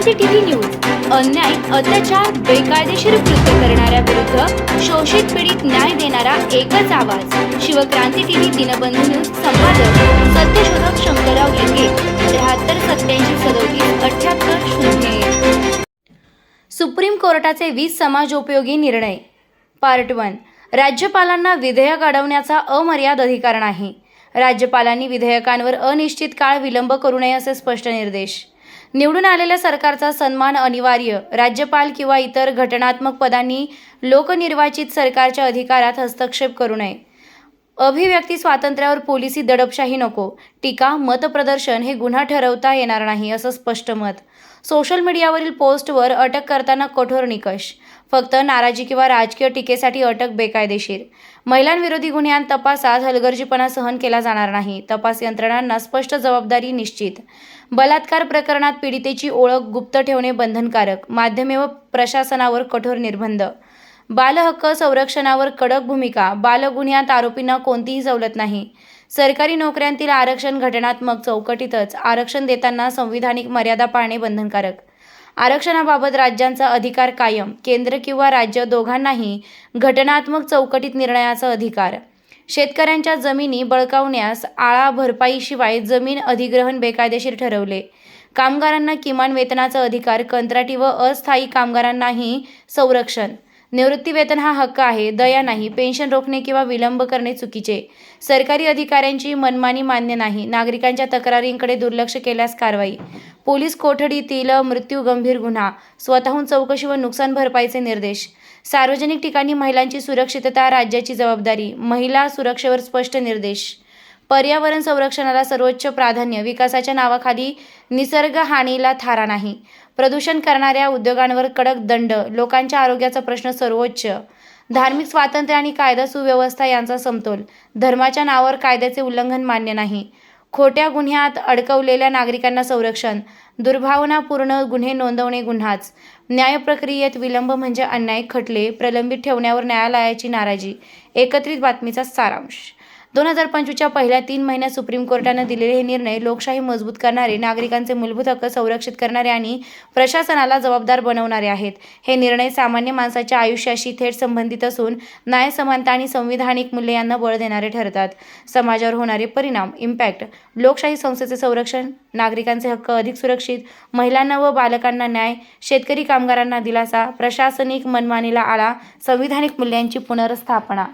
क्रांती TV news. अन्याय अत्याचार बेकायदेशीर कृत्य करणाऱ्या विरुद्ध शोषित पीडित न्याय देणारा एकच आवाज. शिवक्रांती टीव्ही दिनबंधू न्यूज संपादक सत्यशोधक शंकरराव लिंगे त्र्याहत्तर सत्याऐंशी सदोतीस अठ्याहत्तर शून्य सुप्रीम कोर्टाचे वीस समाजोपयोगी निर्णय. Part one. राज्यपालांना विधेयक अडवण्याचा अमर्याद अधिकार नाही. राज्यपालांनी विधेयकांवर अनिश्चित काळ विलंब करू नये असे स्पष्ट निर्देश. निवडून आलेल्या सरकारचा सन्मान अनिवार्य. राज्यपाल किंवा इतर घटनात्मक पदांनी लोकनिर्वाचित सरकारच्या अधिकारात हस्तक्षेप करू नये. अभिव्यक्ती स्वातंत्र्यावर पोलिसी दडपशाही नको. टीका मतप्रदर्शन हे गुन्हा ठरवता येणार नाही असं स्पष्ट मत. सोशल मीडियावरील पोस्टवर अटक करताना कठोर निकष. फक्त नाराजी किंवा राजकीय टीकेसाठी अटक बेकायदेशीर. महिलांविरोधी गुन्ह्यां तपासात हलगर्जीपणा सहन केला जाणार नाही. तपास यंत्रणांना स्पष्ट जबाबदारी निश्चित. बलात्कार प्रकरणात पीडितेची ओळख गुप्त ठेवणे बंधनकारक. माध्यमे व प्रशासनावर कठोर निर्बंध. बालहक्क संरक्षणावर कडक भूमिका. बालगुन्ह्यात आरोपींना कोणतीही सवलत नाही. सरकारी नोकऱ्यांतील आरक्षण घटनात्मक चौकटीतच आरक्षण देताना संविधानिक मर्यादा पाळणे बंधनकारक. आरक्षणाबाबत राज्यांचा अधिकार कायम केंद्र किंवा राज्य दोघांनाही घटनात्मक चौकटीत निर्णयाचा अधिकार. शेतकऱ्यांच्या जमिनी बळकावण्यास आळा भरपाईशिवाय जमीन अधिग्रहण बेकायदेशीर ठरवले. कामगारांना किमान वेतनाचा अधिकार कंत्राटी व अस्थायी कामगारांनाही संरक्षण. निवृत्तीवेतन हा हक्क आहे दया नाही पेन्शन रोखणे किंवा विलंब करणे चुकीचे. सरकारी अधिकाऱ्यांची मनमानी मान्य नाही नागरिकांच्या तक्रारींकडे दुर्लक्ष केल्यास कारवाई. पोलीस कोठडीतील मृत्यू गंभीर गुन्हा स्वतःहून चौकशी व नुकसान भरपाईचे निर्देश. सार्वजनिक ठिकाणी महिलांची सुरक्षितता राज्याची जबाबदारी महिला सुरक्षेवर स्पष्ट निर्देश. पर्यावरण संरक्षणाला सर्वोच्च प्राधान्य. विकासाच्या नावाखाली निसर्ग हानीला थारा नाही. प्रदूषण करणाऱ्या उद्योगांवर कडक दंड. लोकांच्या आरोग्याचा प्रश्न सर्वोच्च. धार्मिक स्वातंत्र्य आणि कायदा सुव्यवस्था यांचा समतोल. धर्माच्या नावावर कायद्याचे उल्लंघन मान्य नाही. खोट्या गुन्ह्यात अडकवलेल्या नागरिकांना संरक्षण. दुर्भावनापूर्ण गुन्हे नोंदवणे गुन्हाच. न्यायप्रक्रियेत विलंब म्हणजे अन्याय खटले प्रलंबित ठेवण्यावर न्यायालयाची नाराजी. एकत्रित बातमीचा सारांश. दोन हजार पंचवीसच्या पहिल्या तीन महिन्यात सुप्रीम कोर्टानं दिलेले हे निर्णय लोकशाही मजबूत करणारे नागरिकांचे मूलभूत हक्क संरक्षित करणारे आणि प्रशासनाला जबाबदार बनवणारे आहेत. हे निर्णय सामान्य माणसाच्या आयुष्याशी थेट संबंधित असून न्याय समानता आणि संविधानिक मूल्य यांना बळ देणारे ठरतात. समाजावर होणारे परिणाम इम्पॅक्ट लोकशाही संस्थेचे संरक्षण नागरिकांचे हक्क अधिक सुरक्षित महिलांना व बालकांना न्याय शेतकरी कामगारांना दिलासा प्रशासनिक मनमानीला आळा संविधानिक मूल्यांची पुनर्स्थापना